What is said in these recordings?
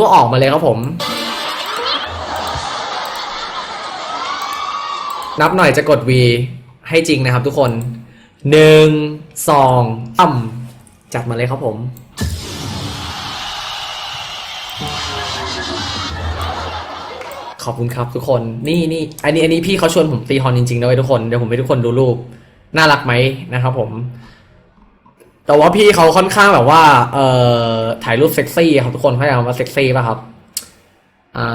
ก็ออกมาเลยครับผม นับหน่อยจะกด V ให้จริงนะครับทุกคนหนึ่งสองตั้มจัดมาเลยครับผม ขอบคุณครับทุกคนนี่นี่อันนี้อันนี้พี่เขาชวนผมตีฮอนจริงๆนะเว้ยทุกคน เดี๋ยวผมให้ทุกคนดูรูป น่ารักไหมนะครับผม แต่ว่าพี่เขาค่อนข้างแบบว่า เอ่อ ถ่ายรูปเซ็กซี่ครับทุกคนเข้าใจคำว่าเซ็กซี่ป่ะครับ อ่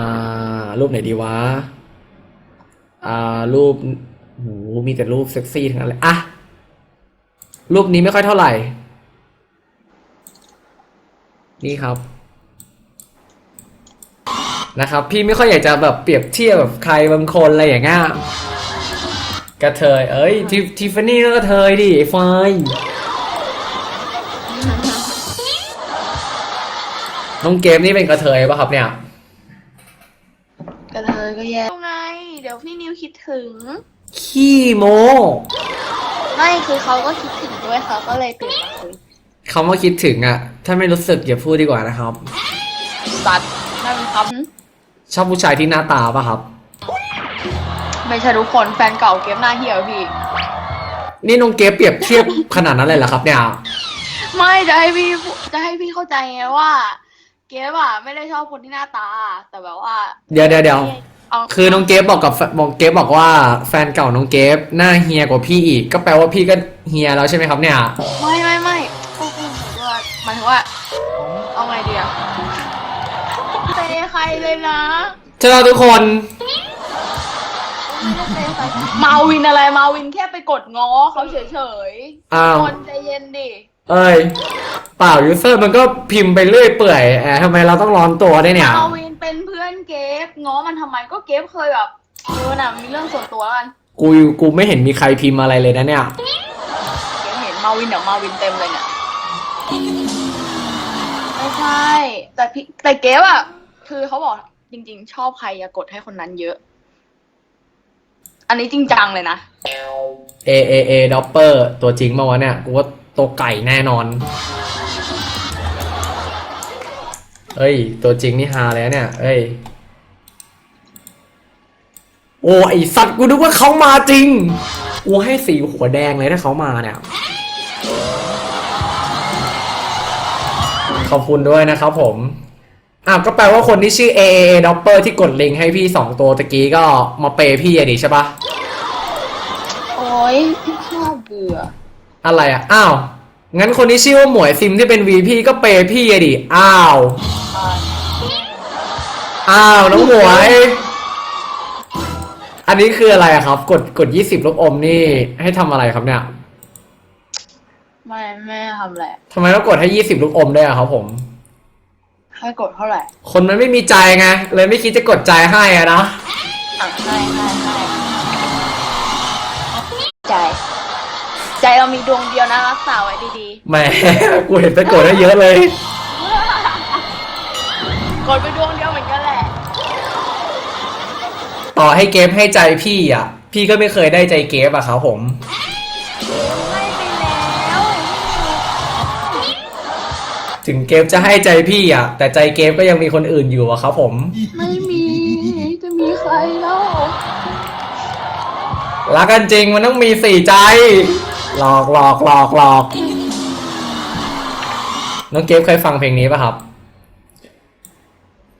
า รูปไหนดีวะ อ่า รูปโหมีแต่รูปเซ็กซี่ทั้งนั้นเลย อะ รูปนี้ไม่ค่อยเท่าไหร่ นี่ครับ นะครับ พี่ไม่ค่อยอยากจะแบบเปรียบเทียบแบบใครบางคนอะไรอย่างเงี้ยกระเทย เอ้ย ทิฟฟานี่ก็กระเทยดิไอ้ไฟ น้องเกมนี่เป็นกระเทยป่ะครับเนี่ย กระเทยก็แย่ไง เดี๋ยวพี่นิวคิดถึง ขี้โมไม่คือเขาก็คิดถึงด้วยเขาก็เลยตื่นมาคุยคำว่าคิดถึงอะถ้าไม่รู้สึกอย่าพูดดีกว่านะครับสัตว์นั่นครับชอบผู้ชายที่หน้าตาป่ะครับ ไม่ใช่ทุกคนแฟนเก่าเกมหน้าเหี่ยวพี่ นี่น้องเกมเปรียบเทียบขนาดนั้นเลยเหรอครับเนี่ย ไม่จะให้พี่จะให้พี่เข้าใจไงว่า เกมอะไม่ได้ชอบคนที่หน้าตา แต่แบบว่าเดี๋ยวเดี๋ยวเดี๋ยวเอาคือน้องเกฟบอกกับแฟบอกเกฟบอกว่าแฟนเก่าน้องเกฟหน้าเฮียกว่าพี่อีก ก็แปลว่าพี่ก็เฮียแล้วใช่ไหมครับเนี่ย ไม่ไม่ไม่โอ้โหว่าหมายถึงว่า เอาไงดีอะเตะใครเลยนะเจ้าทุกคน ไม่ได้เตะใครมาวินอะไรมาวินแค่ไปกดง้อเขาเฉยๆอ้าว คนใจเย็นดิ เอ้ยเปล่ายูเซอร์มันก็พิมพ์ไปเรื่อยเปื่อยแอบทำไมเราต้องร้อนตัวได้วยเนี่ย มาวินเป็นเพื่อนเกฟง้อมันทำไมก็เกฟเคยแบบเออน่ะมีเรื่องส่วนตัวแล้วกันกูกูไม่เห็นมีใครพิมพ์อะไรเลยนะเนี่ย เกฟเห็นมาวินเดี๋ยวมาวินเต็มเลยเนี่ยไม่ใช่ แต่พี่แต่เกฟอะคือเขาบอกจริง ๆ ชอบใครอย่ากดให้คนนั้นเยอะ อันนี้จริงจังเลยนะ A A A ดอปเปอร์ตัวจริงมาวะเนี่ย กูว่า ตัวไก่แน่นอน เอ้ย ตัวจริงนี่ฮาเลยนะเนี่ย เอ้ย โอ้ไอสัตว์กูนึกว่าเขามาจริงกูให้สีหัวแดงเลยถ้าเขามาเนี่ย ขอบคุณด้วยนะครับผมอ้าวก็แปลว่าคนที่ชื่อ A A A Dopper ที่กดลิงก์ให้พี่สองตัวตะกี้ก็มาเปย์พี่อะดิใช่ปะโอ้ยพี่ชอบเบื่อ อะไรอะ อ้าว งั้นคนที่ชื่อว่าหมวยซิมที่เป็น VP ก็เปย์พี่อะดิ อ้าว อ้าวน้องหมวย อันนี้คืออะไรอะครับ กดกดยี่สิบลูกอมนี่ ให้ทำอะไรครับเนี่ยไม่ไม่ทำแหละทำไมต้องกดให้ยี่สิบลูกอมด้วยอะครับผม ให้กดเท่าไหร่ คนมันไม่มีใจไง เลยไม่คิดจะกดใจให้อะนะ อะให้ให้ให้ใจ ใจเรามีดวงเดียวนะรักษาไว้ดีแหมกูเห็นแต่กดได้เยอะเลย ๆกดไปดวงเดียวเหมือนกันแหละ ต่อให้เกฟให้ใจพี่อะ พี่ก็ไม่เคยได้ใจเกฟอะครับผม ให้ไปแล้วถึงเกฟจะให้ใจพี่อะ แต่ใจเกฟก็ยังมีคนอื่นอยู่อะครับผม ไม่มีจะมีใครแล้วรักกันจริงมันต้องมีสี่ใจ หลอกหลอกหลอกหลอกน้องเกฟเคยฟังเพลงนี้ป่ะครับ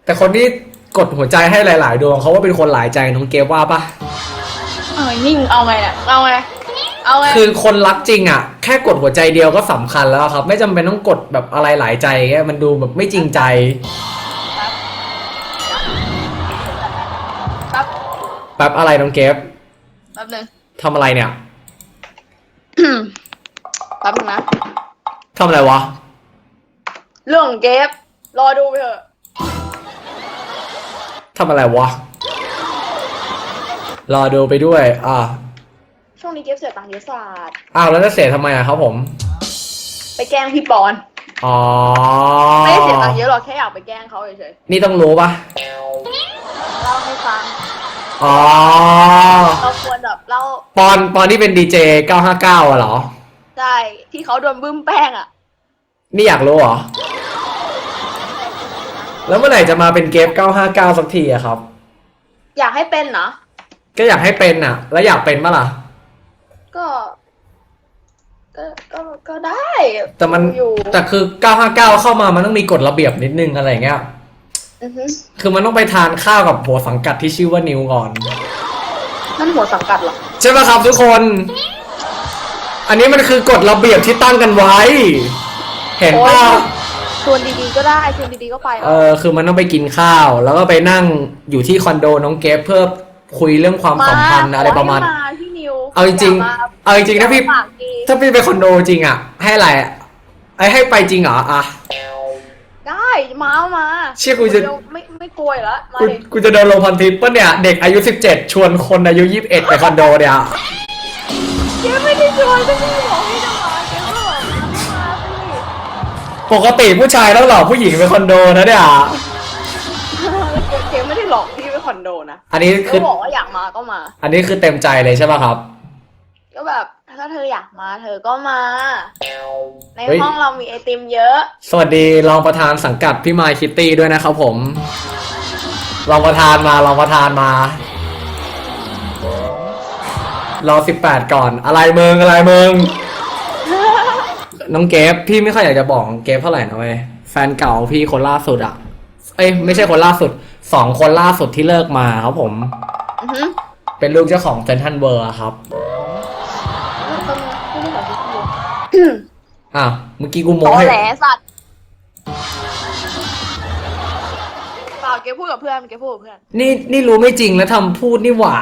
แต่คนที่กดหัวใจให้หลาย ๆ ดวงเขาว่าเป็นคนหลายใจน้องเกฟว่าป่ะเอ้ยนิ่งเอาไงเนี่ยเอาไงเอาไงคือคนรักจริงอะ แค่กดหัวใจเดียวก็สำคัญแล้วครับ ไม่จำเป็นต้องกดแบบอะไรหลายใจแค่มันดูแบบไม่จริงใจแป๊บแป๊บอะไรน้องเกฟแป๊บหนึงทำอะไรเนี่ย แป๊บหนึงนะ ทำอะไรวะ เรื่องของเกฟรอดูไปเถอะ ทำอะไรวะ รอดูไปด้วย อ่าช่วงนี้เกฟเสียตังค์เยอะศาสตร์อ้าวแล้วจะเสียทำไมอะครับผม ไปแกล้งพี่ปอน อ๋อ ไม่ได้เสียตังค์เยอะหรอกแค่อยากไปแกล้งเขาเฉยนี่ต้องรู้ปะๆเล่าให้ฟัง อ๋อ เราควรแบบเล่าปอนปอนที่เป็นดีเจ959อะเหรอ ได้ที่เขาโดนบึ้มแป้งอะ นี่อยากรู้เหรอ แล้วเมื่อไหร่จะมาเป็นเกฟ959 สักทีอะครับ อยากให้เป็นเนาะก็อยากให้เป็นอะแล้วอยากเป็นปะล่ะ ก็ ก็ก็ก็ได้แต่มันอยู่แต่คือ 959 เข้ามามันต้องมีกฎระเบียบนิดนึงอะไรอย่างเงี้ย อือฮึคือมันต้องไปทานข้าวกับหัวสังกัดที่ชื่อว่านิวก่อน นั่นหัวสังกัดเหรอ ใช่ไหมครับทุกคน อันนี้มันคือกฎระเบียบที่ตั้งกันไว้ เห็นโอ๊ยป่ะชวนดีๆก็ได้ชวนดีๆก็ไปเออคือมันต้องไปกินข้าว แล้วก็ไปนั่งอยู่ที่คอนโดน้องเกฟเพื่อคุยเรื่องความสัมพันธ์อะไรประมาณ ขอให้พี่นิวเอาจริงๆย่มเอาจริงๆถ้าพี่ปากดีถ้าพี่ไปคอนโดจริงอะ ให้อะไรอะไอ้ให้ไปจริงเหรออะได้ มาเอามาเชี่ยกูจะเดี๋ยวไม่ไม่กลัวอยู่แล้วมากูดิกูจะเดินลงพันทิปปะเนี่ย เด็กอายุ 17 ชวนคนอายุ 21 ไปคอนโดเนี่ย เจ๊ไม่ได้ชวนก็ไม่ได้บอกให้จะมาเจ๊ก็บอกมาสิปกติผู้ชายต้องหลอกผู้หญิงไปคอนโดนะเนี่ย เจ๊ไม่ได้หลอกพี่ไปคอนโดนะอันนี้คืก็อ บอกว่าอยากมาก็มา อันนี้คือเต็มใจเลยใช่ป่ะครับ ก็แบบ ถ้าเธออยากมา เธอก็มา ในเฮ้ย ห้องเรามีไอติมเยอะ สวัสดีรองประธานสังกัดพี่มายคิตตี้ด้วยนะครับผม รองประธานมารองประธานมา รอสิบแปดก่อน อะไรเมืองอะไรเมือง น้องเกฟพี่ไม่ค่อยอยากจะบอกน้องเกฟเท่าไหร่นะเว้ยแฟนเก่าพี่คนล่าสุดอะเอ้ยไม่ใช่คนล่าสุดสองคนล่าสุดที่เลิกมาครับผม อือฮึเป็นลูกเจ้าของเซนทันเวอร์ครับ แล้วตอนนี้ไม่ได้แบบพี่ อ้าวเมื่อกี้กูโมตอให้แหลสัตว์เปล่าเกพูดกับเพื่อนเกพูดกับเพื่อน นี่นี่รู้ไม่จริงแล้วทำพูดนี่หว่า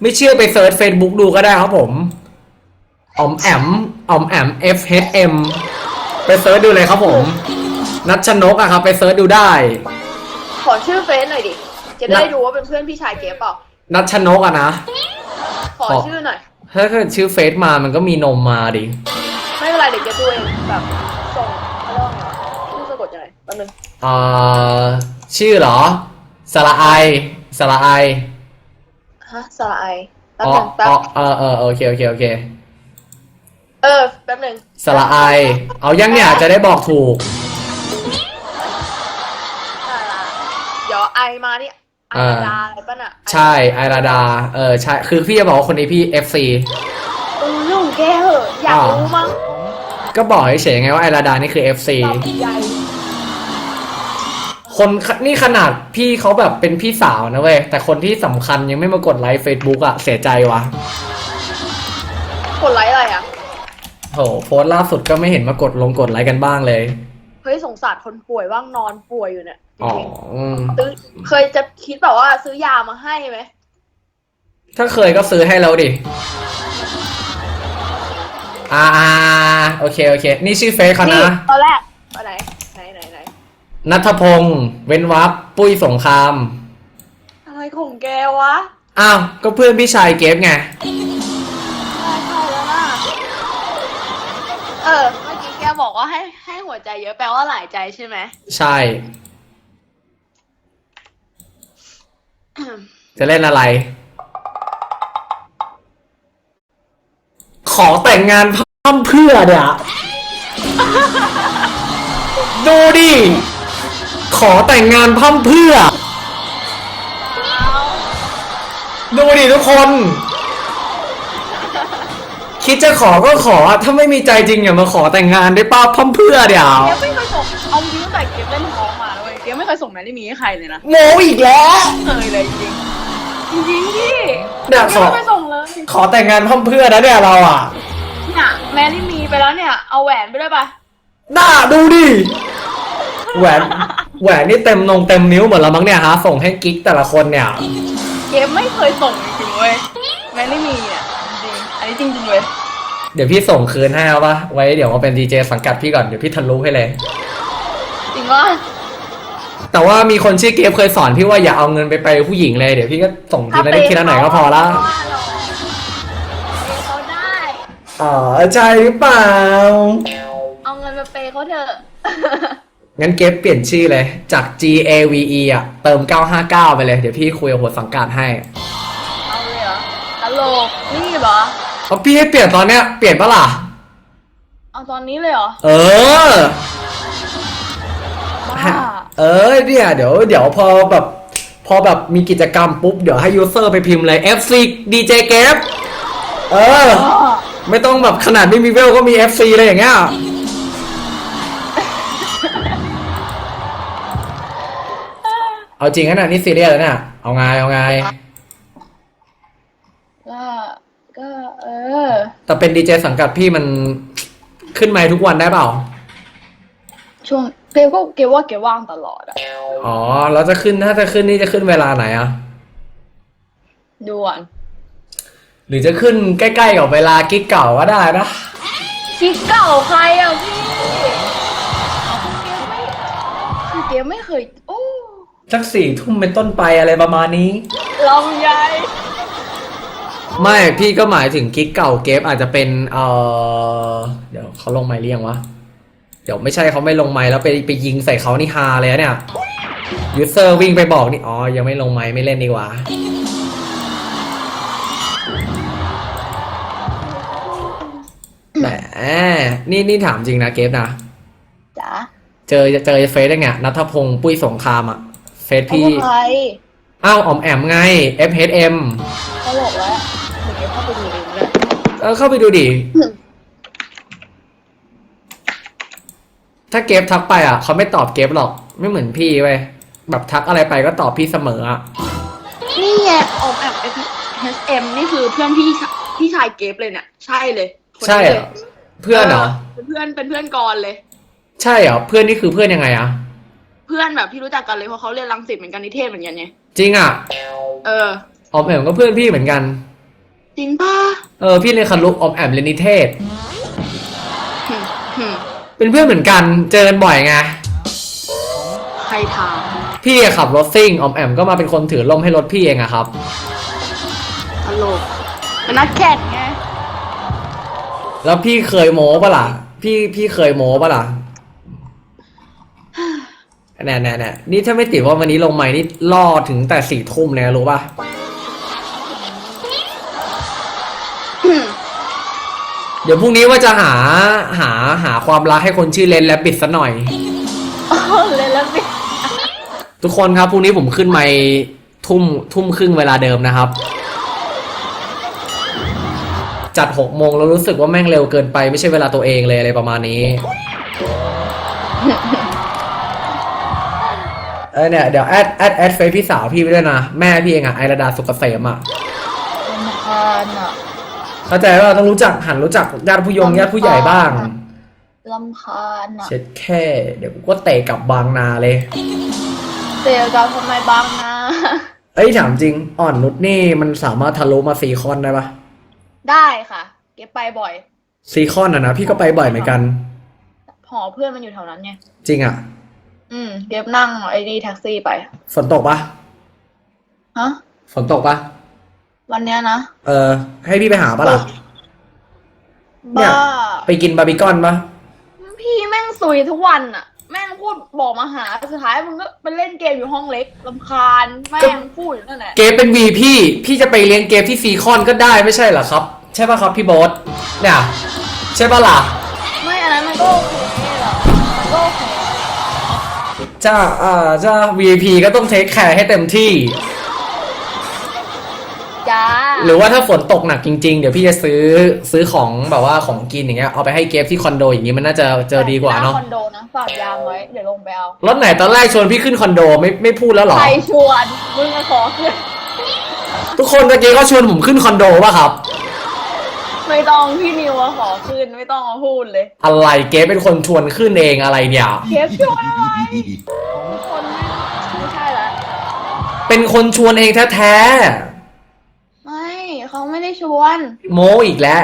ไม่เชื่อไปเซิร์ช Facebook ดูก็ได้ครับผมออมแอมออมแอม F H M ไปเซิร์ชดูเลยครับผม นัดชนกอะครับ ไปเซิร์ชดูได้ ขอชื่อเฟซหน่อยดิ จะได้ดูว่าเป็นเพื่อนพี่ชายเกเปล่านัดชนกอะนะขอขอชื่อหน่อย ถ้าเกิดชื่อเฟซมามันก็มีนมมาดิ ไม่เป็นไรเดี๋ยวเกดูเองแบบส่งเขาเรียกว่าไงวะชื่อสะกดยังไงแป๊บนึงอ่าชื่อเหรอสระไอสระไอฮะสระไอแป๊บอ๋อนึงแป๊บอ๋อเออเออโอเคโอเคโอเคเออแป๊บนึงสระไอ เอายังเนี่ยจะได้บอกถูก สระเดี๋ยวไอมานี่ ไออ่าดาอะไรป่ะน่ะใช่ไอราดา เออใช่ คือพี่จะบอกว่าคนนี้พี่ FC เออเรื่องของแกเหอะอยากอ้าวรู้มั้งก็บอกเฉยๆไงว่าไอราดานี่คือ FC ตับใหญ่คนนี่ขนาดพี่เขาแบบเป็นพี่สาวนะเว้ย แต่คนที่สำคัญยังไม่มากดไลค์ Facebook อะเสียใจวะกดไลค์อะไรอะโหโพสต์ล่าสุดก็ไม่เห็นมากดลงกดไลค์กันบ้างเลย เฮ้ยสงสารคนป่วยว่างนอนป่วยอยู่เนี่ยจอ๋อริงอืมๆซื้อเคยจะคิดแบบว่าซื้อยามาให้ไหมถ้าเคยก็ซื้อให้แล้วดิอ่าอ่าโอเคโอเค นี่ชื่อเฟซเขานี่นะตอนแรกอันไหนไหนไหนไหนนัทพงศ์เว้นวับปุ้ยสงคราม อะไรของแกวะอ้าว ก็เพื่อนพี่ชายเกฟไงใช่ใช่แล้วนะเออ ห้ให้หัวใจเยอะแปลว่าหลายใจใช่ไหมใช่ จะเล่นอะไร ขอแต่งงานพั่มเพื่อเนี่ยดูดิ ขอแต่งงานพั่มเพื่อ ดูดิทุกคน คิดจะขอก็ขอ ถ้าไม่มีใจจริงอย่ามาขอแต่งงานได้ป้าพั่มเพื่อเดี๋ยวเกมไม่เคยส่งเอาจริงตั้งแต่เกมเล่นท้องมาเลยเกมไม่เคยส่งแมรี่มีให้ใครเลยนะโมอีกแล้ว เคยเลยจริงจริงจริงๆพี่เนี่ยขอ ไม่เคยส่งเลยขอแต่งงานพั่มเพื่อนะเนี่ยเราอะ เนี่ยแมรี่มีไปแล้วเนี่ยเอาแหวนไปด้วยปะหน้าดูดิ แหวน แหวนนี่เต็มนงเต็มนิ้วหมดแล้วมั้งเนี่ยฮะ ส่งให้กิ๊กแต่ละคนเนี่ย เกมไม่เคยส่งจริงๆเว้ยแมรี่มีเนี่ยจริงๆอั นนี้จริงๆเลยเดี๋ยวพี่ส่งคืนให้เอาปะไว้เดี๋ยวมาเป็นดีเจสังกัดพี่ก่อนเดี๋ยวพี่ทะลุให้เลย จริงว่าแต่ว่ามีคนชื่อเกฟเคยสอนพี่ว่าอย่าเอาเงินไปไปผู้หญิงเลยเดี๋ยวพี่ก็ส่งทีละนิดทีละหน่อยก็พอละเขาได้ อ๋อใช่หรือเปล่า เอาเงินมาเปย์เขาเถอะ งั้นเกฟเปลี่ยนชื่อเลย จาก G A V E อะ เติม 959 ไปเลย เดี๋ยวพี่คุยกับหัวสังกัดให้ เอาเลยเหรอตลกนี่เหรอ เพราะพี่ให้เปลี่ยนตอนเนี้ยเปลี่ยนปะล่ะ เอาตอนนี้เลยเหรอเออ บ้าเออเนี่ยเดี๋ยวเดี๋ยวพอแบบ พอแบบมีกิจกรรมปุ๊บ เดี๋ยวให้ยูเซอร์ไปพิมพ์เลย FC DJ g a p เออไม่ต้องแบบขนาดไม่มีเวลก็มี FC เลยอย่างเงี้ยเอาจริงนะนี่ซีเรียสแล้วเนี่ยเอาไง เอาไง ก็ก็เออแต่เป็นดีเจสังกัดพี่มันขึ้นไมค์ทุกวันได้เปล่า ช่วงเกลก็เกลว่าเกลว่างตลอดอะอ๋อ แล้วจะขึ้นถ้าจะขึ้นนี่จะขึ้นเวลาไหนอะด่วนหรือจะขึ้นใกล้ๆกับเวลากิ๊กเก่าก็ได้นะ กิ๊กเก่าใครอะพี่เกลไม่คือเกลไม่เคย โอ้สักสี่ทุ่มเป็นต้นไปอะไรประมาณนี้ลำไย ไม่พี่ก็หมายถึงกิ๊กเก่าเกฟอาจจะเป็นเออเดี๋ยวเขาลงไมค์เรียงวะเดี๋ยวไม่ใช่เขาไม่ลงไมค์แล้วไปไปยิงใส่เขานี่ฮาเลยนะเนี่ยยูเซอร์วิ่งไปบอกนี่อ๋อยังไม่ลงไมค์ไม่เล่นดีกว่าแหมนี่นี่ถามจริงนะเกฟนะจ๋าเจอเจอเฟซได้ไงนัทพงศ์ปุ้ยสงครามอะเฟซเขาพี่เป็นใครอ้าวออมแอมไง FHM เขาบอกแล้ว เดี๋ยวเกลเข้าไปดูเองเลยเออเข้าไปดูดิ ถ้าเกฟทักไปอะ เขาไม่ตอบเกฟหรอก ไม่เหมือนพี่เว้ยแบบทักอะไรไปก็ตอบพี่เสมออะ นี่ไงออมแอม HM นี่คือเพื่อนพี่ชายพี่ชายเกฟเลยเนี่ย ใช่เลยคนนี้ใช่เหรลอยเพื่อนเหรอ เป็นเพื่อนเป็นเพื่อนกรเลย ใช่เหรอ เพื่อนนี่คือเพื่อนยังไงอะ เพื่อนแบบที่รู้จักกันเลยเพราะเขาเรียนรังสิตเหมือนกันนิเทศเหมือนกันไง จริงอะ เออ ออมแอมก็เพื่อนพี่เหมือนกัน จริงป่ะเออพี่เรียนคารุออมแอมเรียนนิเทศ หึหึเป็นเพื่อนเหมือนกันเจอกันบ่อยไงใครถาม พี่ขับรถซิ่งออมแอมก็มาเป็นคนถือล่มให้รถพี่เองอะครับ ตลกเป็นนักแข่งไง แล้วพี่เคยโม้ปะล่ะ พี่พี่เคยโม้ปะล่ะแน่แน่แน่นี่ถ้าไม่ติดว่าวันนี้ลงใหม่นี่ล่อถึงแต่สี่ทุ่มเลยนะรู้ปะ เดี๋ยวพรุ่งนี้ว่าจะหาหาหาความรักให้คนชื่อเลนและปิดซะหน่อยเลยแล้วสิทุกคนครับพรุ่งนี้ผมขึ้นไมค์ทุ่มทุ่มครึ่งเวลาเดิมนะครับ จัดหกโมงแล้วรู้สึกว่าแม่งเร็วเกินไปไม่ใช่เวลาตัวเองเลยอะไรประมาณนี้ เออเนี่ย เดี๋ยวแอดแอดแอดเฟซพี่สาวพี่ไปด้วยนะ แม่พี่เองอะไอระดาสุกเกษมอะลำคาญอะ เข้าใจว่าต้องรู้จักหันรู้จักญาติผู้ยงญาติผู้ใหญ่บ้างลำคาญอะเช็ดแค่ เดี๋ยวกูก็เตะกลับบางนาเลยเสียกับทำไมบ้างนะเอ้ยถามจริง อ่อนนุชนี่มันสามารถทะลุมาซีคอนได้ปะได้ค่ะ เก็บไปบ่อยซีคอนอะนะพี่ก็ไปบ่อยเหมือนกัน หอเพื่อนมันอยู่แถวนั้นไงจริงอะอืม เก็บนั่งไอ้นี่แท็กซี่ไป ฝนตกปะฮะฝนตกปะ วันเนี้ยนะเออ ให้พี่ไปหาปะล่ะ เนี่ย บ้าไปกินบาร์บีคอนปะพี่แม่งซุยทุกวันอะแม่งพูดบอกมาหาสุดท้ายมึงก็ไปเล่นเกมอยู่ห้องเล็กลำคาญแม่งพูดอยู่นั่นแหละเกมเป็นวีพี่ พี่จะไปเลี้ยงเกมที่ซีคอนก็ได้ไม่ใช่เหรอครับ ใช่ปะครับพี่โบ๊ทเนี่ยใช่ปะล่ะ ไม่อันนั้นมันก็โอเคหรอกมันก็โอเค จ้าอ่าจ้า VIP ก็ต้องเทคแคร์ให้เต็มที่ จ้า หรือว่าถ้าฝนตกหนักจริงๆ เดี๋ยวพี่จะซื้อซื้อของแบบว่าของกินอย่างเงี้ยเอาไปให้เกฟที่คอนโดอย่างงี้มันน่าจะเจอดีกว่าเนาะคอนโดนะฝากยามไว้เดี๋ยวลงไปเอารถไหนตอนแรกชวนพี่ขึ้นคอนโดไม่ไม่พูดแล้วเหรอใครชวนมึงมาขอขึ้นทุกคนตะกี้เขาชวนผมขึ้นคอนโดป่ะครับ ไม่ต้องพี่นิวมาขอขึ้นไม่ต้องมาพูดเลย อะไรเกฟเป็นคนชวนขึ้นเองอะไรเนี่ยเคฟชวนอะไรคนไม่ไม่ใช่ละเป็นคนชวนเองแท้ไม่เขา ไม่ได้ชวนๆโมอีกแล้ว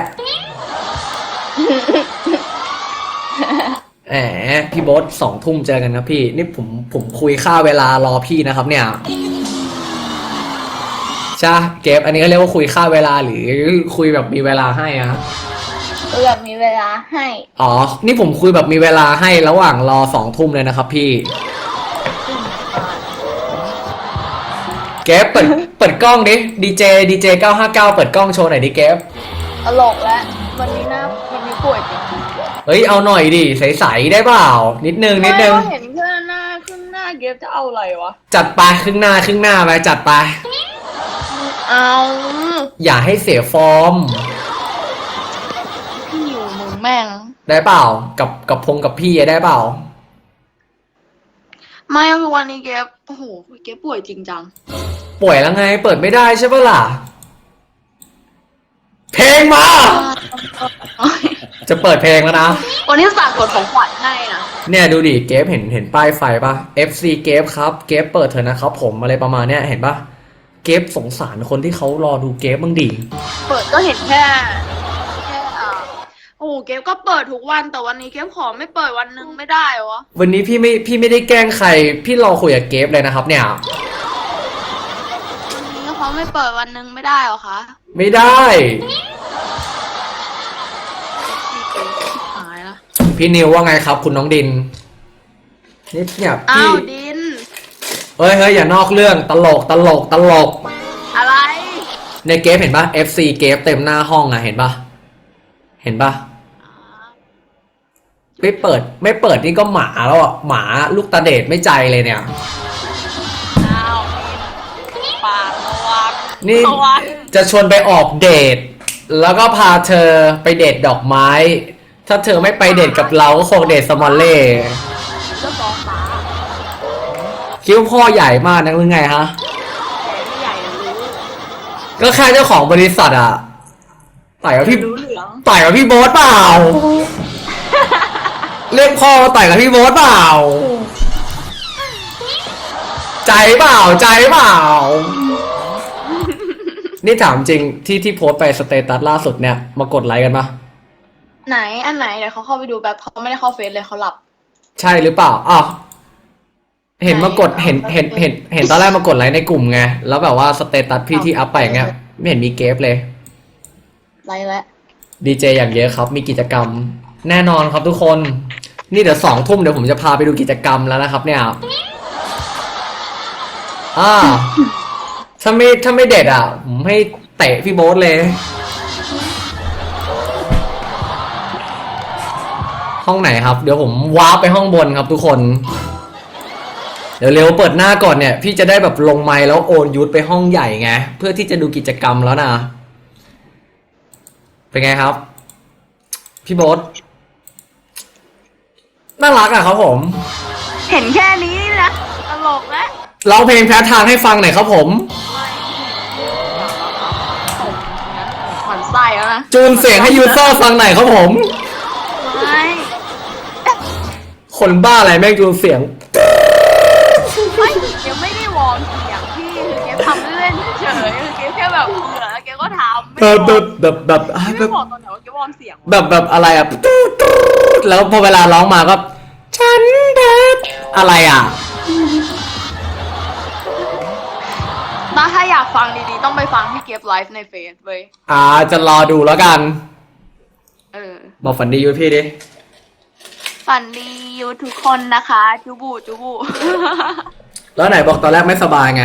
แหมพี่โบ๊ทสองทุ่มเจอกันนะพี่ นี่ผมผมคุยค่าเวลารอพี่นะครับ เนี่ยใช่เกฟอันนี้ก็เรียกว่าคุยค่าเวลาหรือคุยแบบมีเวลาให้อะเออแบบมีเวลาให้ อ๋อ นี่ผมคุยแบบมีเวลาให้ระหว่างรอสองทุ่มเลยนะครับพี่ เกฟเปิดเปิดกล้องดิดีเจดีเจเก้าห้าเก้าเปิดกล้องโชว์หน่อยดิเกฟตลกแล้ววันนี้หน้าวันนี้ป่วยจริงๆเลยเฮ้ยเอาหน่อยดิใสๆได้เปล่า นิดนึงนิดนึง ไม่เห็นเพื่อนหน้าขึ้นหน้าเกฟจะเอาอะไรวะ จัดไปครึ่งหน้าครึ่งหน้าไปจัดไป เอาอย่าให้เสียฟอร์ม พี่นิวมึงแม่ง ได้เปล่ากับกับพงกับพี่อะได้เปล่า ไม่คือวันนี้เกฟโอ้โหเกฟป่วยจริงจัง ป่วยแล้วไง เปิดไม่ได้ใช่ปะล่ะ เพลงมา จะเปิดเพลงแล้วนะ วันนี้สากดของขวัญให้นะ เนี่ยดูดิเกฟเห็นเห็นป้ายไฟปะ FC เกฟครับ เกฟเปิดเถอะนะครับผมอะไรประมาณเนี้ยเห็นปะเกฟสงสารคนที่เขารอดูเกฟบ้างดิ เปิดก็เห็นแค่แค่อ่า โอ้โหเกฟก็เปิดทุกวันแต่วันนี้เกฟขอไม่เปิดวันหนึงไม่ได้เหรอวะวันนี้พี่ไม่พี่ไม่ได้แกล้งใคร พี่รอคุยกับเกฟเลยนะครับ เนี่ย วันนี้เขาไม่เปิดวันหนึงไม่ได้เหรอคะไม่ได้ พี่เกฟหายละพี่นิวว่าไงครับ คุณน้องดินนี่เนี่ยอ้าพี่วดิน เฮ้ยเฮ้ยอย่านอกเรื่องตลกตลกตลก อะไร ในเกฟเห็นปะ FC เกฟเต็มหน้าห้องอะเห็นปะเห็นปะ ไม่เปิด ไม่เปิดนี่ก็หมาแล้วอะหมาลูกตาเดชไม่ใจเลยเนี่ย อ้าวดินปากระวังนี่ระวังจะชวนไปออกเดท แล้วก็พาเธอไปเดทดอกไม้ ถ้าเธอไม่ไปเดทกับเราก็คงเดทสมอลเล่เจ้าของหมาคิดว่าพ่อใหญ่มากนักหรือไงฮะ แกไม่ใหญ่รู้ก็แค่เจ้าของบริษัทอะต่อยกับพี่รู้เหลืองต่อยกับพี่โบ๊ทเปล่า เรียกพ่อมาต่อยกับพี่โบ๊ทเปล่า ใจเปล่าใจเปล่า นี่ถามจริงที่ที่โพสต์ไปสเตตัสล่าสุดเนี่ย มากดไลค์กันปะไหนอันไหนเดี๋ยวเขาเข้าไปดูแบบเขาไม่ได้เข้าเฟซเลยเขาหลับ ใช่หรือเปล่าอ้าวเห็นมากดเห็นเห็นเห็นเห็นตอนแรกมากดไลค์ในกลุ่มไงแล้วแบบว่าสเตตัสพี่ที่อัพไปอย่างเงี้ยไม่เห็นมีเกฟเลยไรแล้วดีเจอย่างเยอะครับ มีกิจกรรม แน่นอนครับทุกคน นี่เดี๋ยวสองทุ่มเดี๋ยวผมจะพาไปดูกิจกรรมแล้วนะครับ เนี่ยอ่าถ้าไม่ถ้าไม่เด็ดอะ ผมให้เตะพี่โบ๊ทเลย ห้องไหนครับ เดี๋ยวผมวาร์ปไปห้องบนครับทุกคน เดี๋ยวเร็วเปิดหน้าก่อนเนี่ย พี่จะได้แบบลงไมค์แล้วโอนยุทธไปห้องใหญ่ไง เพื่อที่จะดูกิจกรรมแล้วนะ เป็นไงครับ พี่โบ๊ท น่ารักอะครับผม เห็นแค่นี้นะตลกแล้วร้องเพลงแพ้ทางให้ฟังหน่อยครับผม หมันไส้แล้วนะจูนเสียงให้ยูเซอร์ฟังหน่อยครับผม ไม่คนบ้าอะไรแม่งจูนเสียง ไม่เกมไม่ได้วอร์มเสียงพี่คือเกมทำเล่นๆเฉยๆคือเกมแค่แบบเบื่อแล้วเกมก็ทำแบบแบบแบบแบบอะแบไม่บบอกตอนไหนว่าเกมวอร์มเสียงวะแบบแบบอะไรอะตูดตูดแล้วพอเวลาร้องมาก็ ฉันแบบอะไรอะถ้าถ้าอยากฟังดีๆ ต้องไปฟังที่เกมไลฟ์ในเฟซเว้ย อ่า จะรอดูแล้วกัน เออ บอกฝันดียูพี่ดิ ฝันดีอยู่ทุกคนนะคะ จูบูจูบู แล้วไหนบอกตอนแรกไม่สบายไง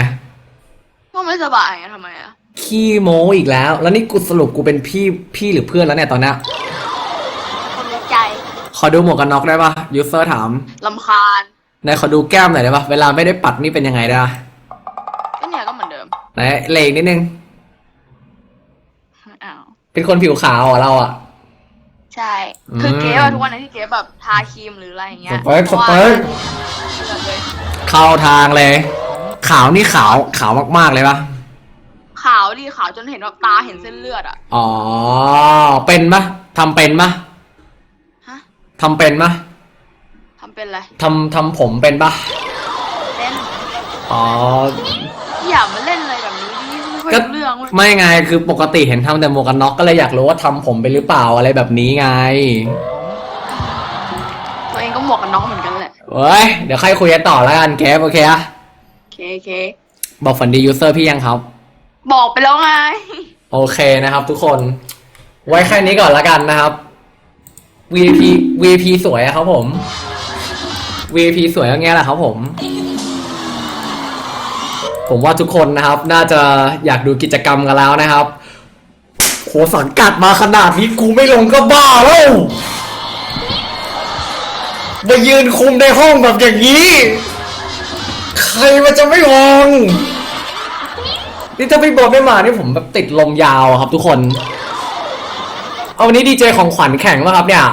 ก็ไม่สบายไงทำไมอะขี้โม้อีกแล้ว แล้วนี่กูสรุปกูเป็นพี่พี่หรือเพื่อนแล้วเนี่ยตอนเนี้ยคนรู้ใจ ขอดูหมวกกันน็อกได้ปะยูเซอร์ถามลำคาญไหนขอดูแก้มหน่อยได้ปะเวลาไม่ได้ปัดนี่เป็นยังไงได้ปะก็เนี่ยก็เหมือนเดิมไหนเลงนิดนึงอ้าวเป็นคนผิวขาวเหรอเราอะ ใช่ คือเกฟอะอืมทุกวันนี้ที่เกฟแบบทาครีมหรืออะไรอย่างเงี้ยสเปคสเปคเลือดเลยเข้าทางเลย ขาวนี่ขาวขาวมากๆเลยปะขาวดีขาวจนเห็นแบบตาเห็นเส้นเลือดอะอ๋อเป็นปะทำเป็นปะฮะ ทำเป็นปะทำเป็นอะไรทำทำผมเป็นปะเล่นอ๋อ อย่ามาเล่นอะไรแบบนี้ดิไม่ค่อยก็รู้เรื่องเว้ยไม่ไงคือปกติเห็นทำแต่หมวกกันน็อกก็เลยอยากรู้ว่าทำผมเป็นหรือเปล่าอะไรแบบนี้ไงตัวเองก็หมวกกันน็อกเหมือนกันแหละเว้ยเดี๋ยวค่อยคุยกันต่อแล้วกันแคปโอเคอะโอเคโอเค บอกฝันดียูเซอร์พี่ยังครับ บอกไปแล้วไง โอเคนะครับทุกคน ไว้แค่นี้ก่อนละกันนะครับ VP VP สวยอะครับผม VP สวยอย่างเงี้ยแหละครับผม ผมว่าทุกคนนะครับ น่าจะอยากดูกิจกรรมกันแล้วนะครับ โหสังกัดมาขนาดนี้กูไม่ลงก็บ้าแล้วมายืนคุมในห้องแบบอย่างนี้ ใครมันจะไม่มองนี่ถ้าพี่โบทไม่มานี่ผมแบบติดลมยาวอะครับทุกคน เอาวันนี้ดีเจของขวัญแข่งป่ะครับเนี่ย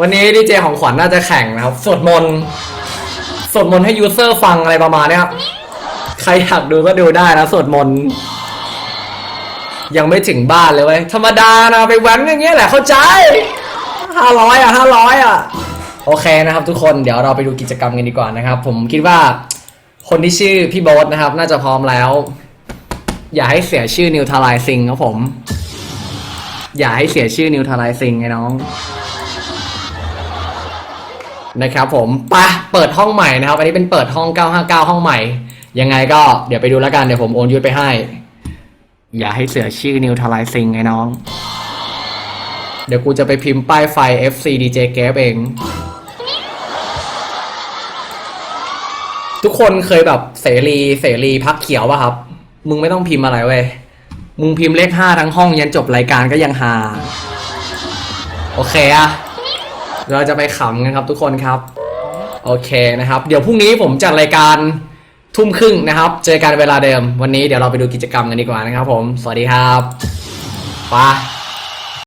วันนี้ดีเจของขวัญน่าจะแข่งนะครับสวดมนต์สวดมนต์ให้ยูเซอร์ฟังอะไรประมาณเนี้ยครับ ใครอยากดูก็ดูได้นะสวดมนต์ยังไม่ถึงบ้านเลยเว้ยธรรมดานะไปแว้นอย่างเงี้ยแหละเข้าใจห้าร้อยอะห้าร้อยอะโอเคนะครับทุกคนเดี๋ยวเราไปดูกิจกรรมกันดีกว่านะครับ ผมคิดว่าคนที่ชื่อพี่โบ๊ทนะครับ น่าจะพร้อมแล้ว อย่าให้เสียชื่อนิวทาไลซิงครับผม อย่าให้เสียชื่อนิวทราไลซิงไงน้อง นะครับผมปะเปิดห้องใหม่นะครับ อันนี้เป็นเปิดห้อง 959 ห้องใหม่ ยังไงก็เดี๋ยวไปดูแล้วกัน เดี๋ยวผมโอนยุทธไปให้ อย่าให้เสียชื่อนิวทราไลซิงไงน้อง เดี๋ยวกูจะไปพิมพ์ป้ายไฟ FC DJ g a p เองทุกคนเคยแบบเสรีเสรีพักเขียวป่ะครับ มึงไม่ต้องพิมพ์อะไรเว้ย มึงพิมพ์เลขห้าทั้งห้องยันจบรายการก็ยังหา โอเคอะเราจะไปขำกันครับทุกคนครับ โอเคนะครับ เดี๋ยวพรุ่งนี้ผมจัดรายการทุ่มครึ่งนะครับ เจอกันเวลาเดิม วันนี้เดี๋ยวเราไปดูกิจกรรมกันดีกว่านะครับผม สวัสดีครับไป